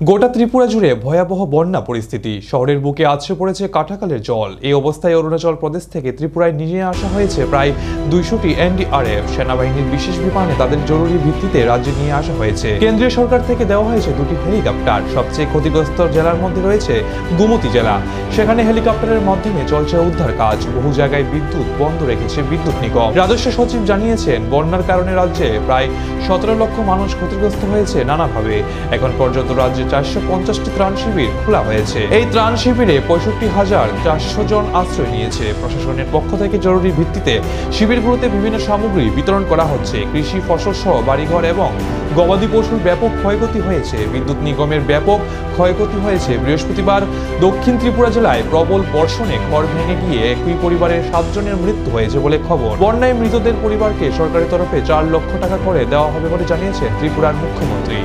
গোটা ত্রিপুরা জুড়ে ভয়াবহ বন্যা পরিস্থিতি। শহরের বুকে আছড়ে পড়েছে কাঠাকালের জল। এই অবস্থায় অরুণাচল প্রদেশ থেকে ত্রিপুরায় নিয়ে আসা হয়েছে প্রায় দুইশোটি এনডিআরএফ। সেনাবাহিনীর বিশেষ বিমানে তাদের জরুরি ভিত্তিতে রাজ্যে নিয়ে আসা হয়েছে। কেন্দ্রীয় সরকার থেকে দেওয়া হয়েছে দুটি হেলিকপ্টার। সবচেয়ে ক্ষতিগ্রস্ত জেলার মধ্যে রয়েছে গুমতি জেলা। সেখানে হেলিকপ্টারের মাধ্যমে চলছে উদ্ধার কাজ। বহু জায়গায় বিদ্যুৎ বন্ধ রেখেছে বিদ্যুৎ নিগম। রাজস্ব সচিব জানিয়েছেন, বন্যার কারণে রাজ্যে প্রায় সতেরো লক্ষ মানুষ ক্ষতিগ্রস্ত হয়েছে নানাভাবে। এখন পর্যন্ত রাজ্যে চারশো পঞ্চাশটি ত্রাণ শিবির খোলা হয়েছে। এই ত্রাণ শিবিরে পঁয়ষট্টি হাজার চারশো জন আশ্রয় নিয়েছে। প্রশাসনের পক্ষ থেকে জরুরি ভিত্তিতে শিবিরগুলোতে বিভিন্ন সামগ্রী বিতরণ করা হচ্ছে। কৃষি ফসল সহ বাড়িঘর এবং গবাদি পশুর ব্যাপক ক্ষয়ক্ষতি হয়েছে। বিদ্যুৎ নিগমের ব্যাপক ক্ষয়ক্ষতি হয়েছে। বৃহস্পতিবার দক্ষিণ ত্রিপুরা জেলায় প্রবল বর্ষণে ঘর ভেঙে গিয়ে একই পরিবারের সাতজনের মৃত্যু হয়েছে বলে খবর। বন্যায় মৃতদের পরিবারকে সরকারের তরফে চার লক্ষ টাকা করে দেওয়া হবে বলে জানিয়েছেন ত্রিপুরার মুখ্যমন্ত্রী।